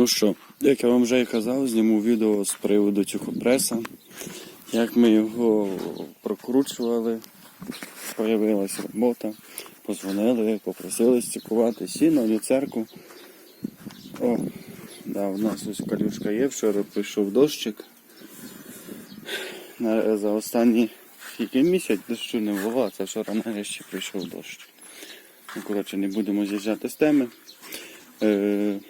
Ну що, як я вам вже і казав, зніму відео з приводу тюхопреса, як ми його прокручували, появилася робота, позвонили, попросили стікувати сіно, люцерку. О, да, у нас ось калюшка є, вчора прийшов дощик. За останні скільки місяць дощу не було, це вчора нарешті прийшов дощ. Ну, коротше, не будемо з'їжджати з теми. Е,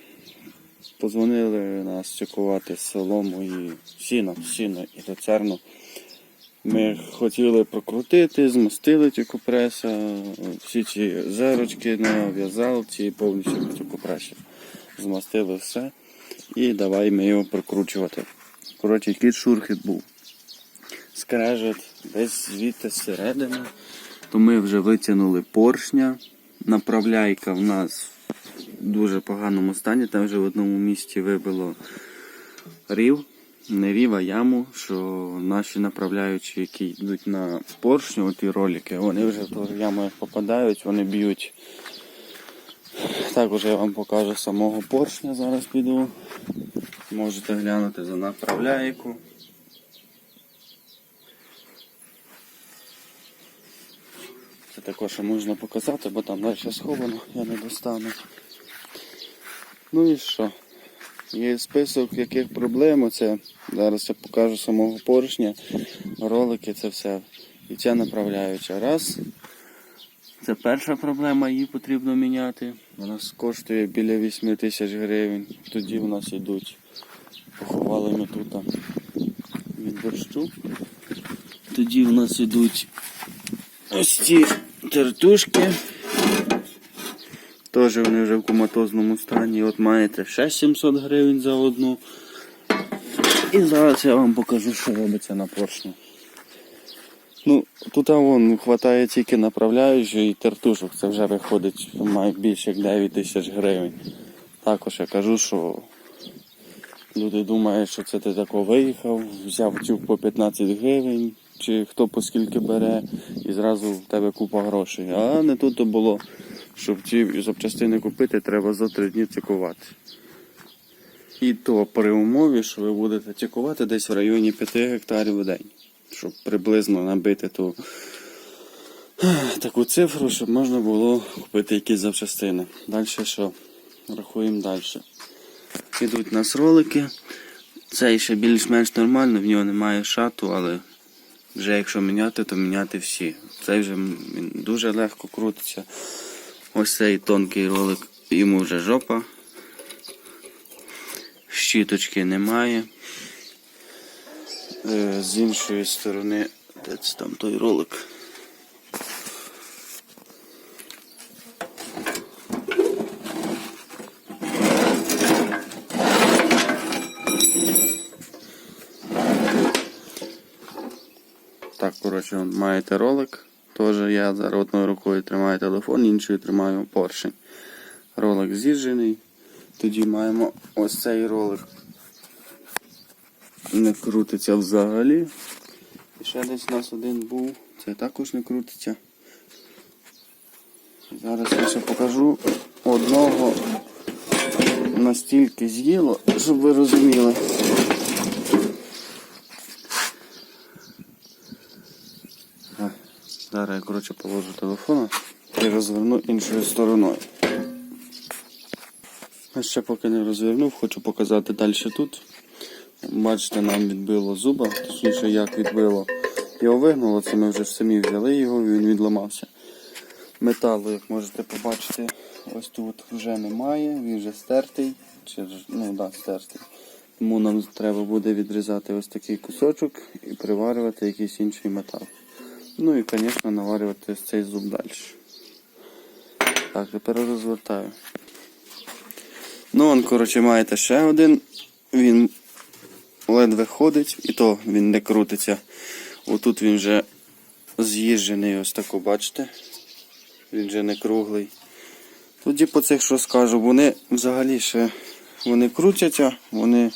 Позвонили нас чекувати солому і сіно, сіно і люцерну. Ми хотіли прокрутити, змастили ті компреса, всі ці зерочки на в'язалці, повністю ті компреси. Змастили все. І давай ми його прокручувати. Коротше, який шурхіт був. Скрежет десь звідти зсередини. То ми вже витягнули поршня. Направляйка в нас дуже поганому стані. Там вже в одному місці вибило рів. Не рів, а яму, що наші направляючі, які йдуть на поршню, ті ролики, вони вже в ту яму попадають, вони б'ють. Також я вам покажу самого поршня, зараз піду. Можете глянути за направляйку. Це також можна показати, бо там далі сховано, я не достану. Ну і що? Є список яких проблем. Оце зараз я покажу самого поршня, ролики, це все. І ця направляюча. Раз. Це перша проблема, її потрібно міняти. Вона коштує біля 8 тисяч гривень. Тоді в нас йдуть. Поховали ми тут від борщу. Тоді в нас йдуть ось ці тертушки. Теж вони вже в коматозному стані. От маєте ще 700 гривень за одну. І зараз я вам покажу, що робиться на поршні. Ну, тут вон хватає тільки направляючої і тертушок. Це вже виходить має більше як 9 тисяч гривень. Також я кажу, що люди думають, що це ти тако виїхав, взяв тюк по 15 гривень, чи хто по скільки бере, і зразу в тебе купа грошей. А не тут то було, щоб ці запчастини купити, треба за три дні цікувати. І то при умові, що ви будете цікувати десь в районі 5 гектарів в день, щоб приблизно набити ту таку цифру, щоб можна було купити якісь запчастини. Далі що? Рахуємо далі. Ідуть у нас ролики. Цей ще більш-менш нормально, в нього немає шату, але вже якщо міняти, то міняти всі. Цей вже дуже легко крутиться. Ось цей тонкий ролик, йому вже жопа. Щіточки немає. Е, З іншої сторони, де це там той ролик. Так, коротше, маєте ролик. Теж я зараз одною рукою тримаю телефон, іншою тримаю поршень. Ролик з'їжджений. Тоді маємо ось цей ролик. Не крутиться взагалі. І ще десь у нас один був. Це також не крутиться. Зараз я ще покажу одного настільки з'їло, щоб ви розуміли. Зараз я коротше положу телефон і розверну іншою стороною. А ще поки не розвернув, хочу показати далі тут. Бачите, нам відбило зуба, точніше як відбило. Його вигнуло, це ми вже самі взяли його, він відламався. Металу, як можете побачити, ось тут вже немає, він вже стертий. Чи, ну да, стертий. Тому нам треба буде відрізати ось такий кусочок і приварювати якийсь інший метал. Ну і, звісно, наварювати цей зуб далі. Так, тепер розвертаю. Ну, он, коротше, маєте ще один. Він ледве ходить, і то він не крутиться. Отут він вже з'їжджений, ось тако, бачите. Він вже не круглий. Тоді по цих що скажу, вони взагалі ще вони крутяться, вони.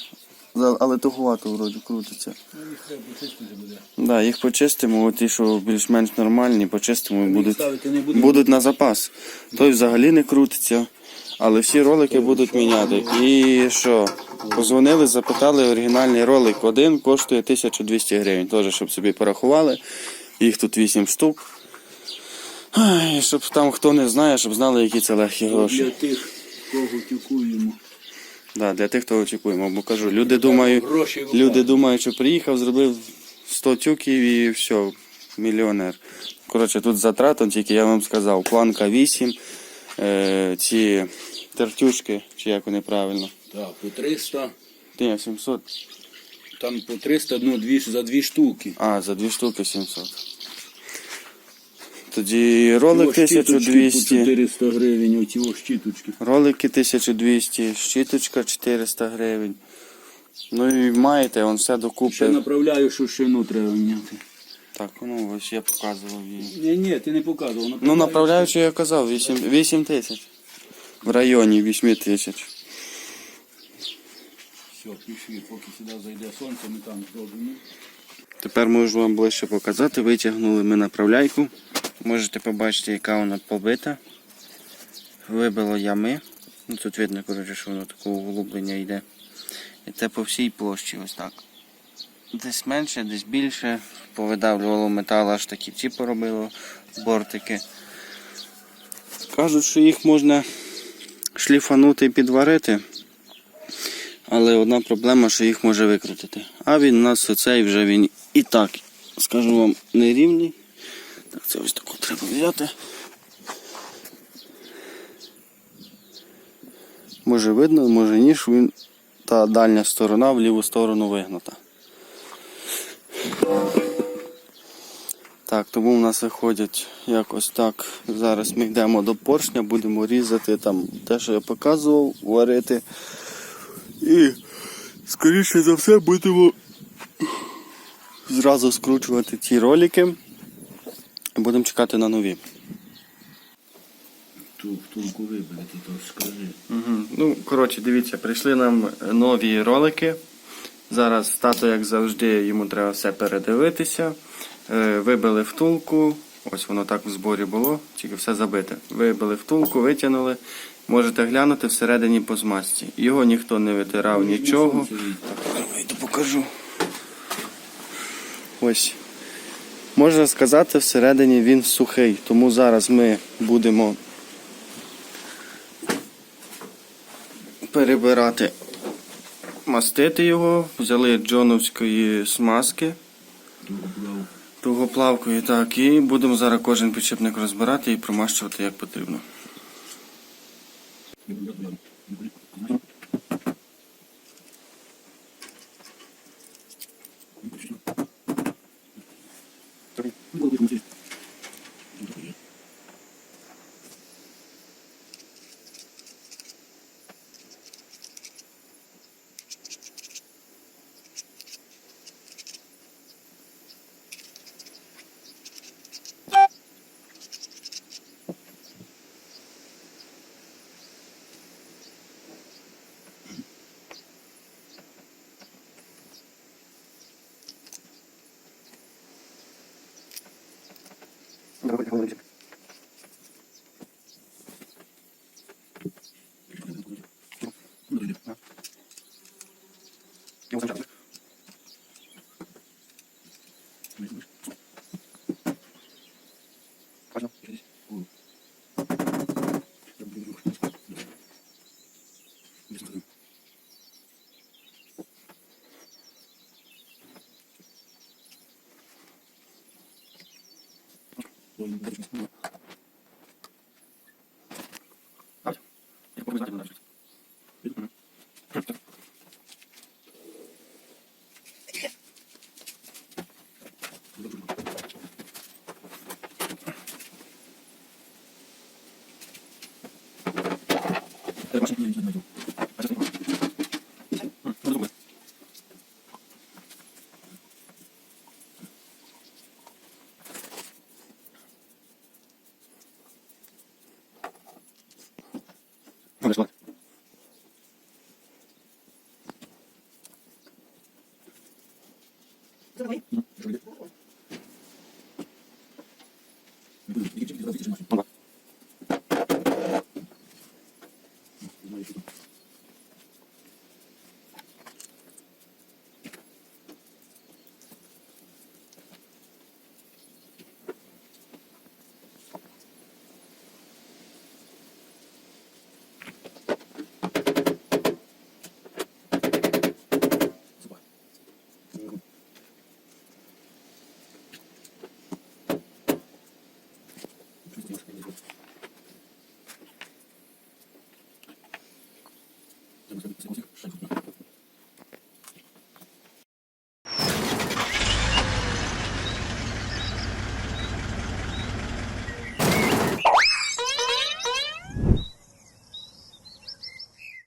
Але тугувато вроді крутяться. Їх треба почистити буде. Да, їх почистимо, от ті, що більш-менш нормальні, почистимо і будуть, будуть на запас. Той взагалі не крутиться. Але всі ролики будуть міняти. І що? Позвонили, запитали оригінальний ролик. Один коштує 1200 гривень. Теж, щоб собі порахували. Їх тут 8 штук. Ай, щоб там хто не знає, щоб знали, які це легкі Для гроші. тих, кого тюкуємо. Да, для тих, хто очікуємо. Бо кажу, люди думають, люди думають, що приїхав, зробив 100 тюків і все, мільйонер. Коротше, тут затрата, тільки я вам сказав, планка 8, е, ці тертюшки, чи як вони правильно. Так, по 300. Ні, 700. Там по 300, ну, дві, за дві штуки. А, за дві штуки 700. Тоді ролик Ось щіточки По 1200. 400 гривень, оці ось щіточки. Ролики 1200, щіточка 400 гривень. Ну і маєте, он все Ще докупи. направляю, що шину треба міняти. Так, ну ось я показував її. Ні, ні, ти не показував. Ну, направляючи, я казав, 8, 8 тисяч. В районі 8 тисяч. Все, пішли, поки сюди зайде сонце, ми там зробимо. Тепер можу вам ближче показати. Витягнули ми направляйку. Можете побачити, яка вона побита. Вибило ями. Ну, тут видно, коротше, що воно такого углублення йде. І це по всій площі ось так. Десь менше, десь більше. Повидавлювало метал, аж такі ці поробило бортики. Кажуть, що їх можна шліфанути і підварити. Але одна проблема, що їх може викрутити. А він у нас оцей вже він і так, скажу вам, нерівний. Так, це ось таку треба взяти. Може видно, може ні, що він та дальня сторона в ліву сторону вигнута. Так, тому в нас виходять якось так. Зараз ми йдемо до поршня, будемо різати там те, що я показував, варити. І скоріше за все будемо зразу скручувати ті ролики. Будемо чекати на нові. Ту втулку вибрати, то скажи. Угу. Ну, коротше, дивіться, прийшли нам нові ролики. Зараз тато, як завжди, йому треба все передивитися. Е, Вибили втулку. Ось воно так в зборі було, тільки все забите. Вибили втулку, витягнули. Можете глянути всередині по змазці. Його ніхто не витирав нічого. Вийду покажу. Ось. Можна сказати, всередині він сухий. Тому зараз ми будемо перебирати, мастити його. Взяли джоновської смазки тугоплавкою, так, і будемо зараз кожен підшипник розбирати і промащувати як потрібно. Gracias. Thank you.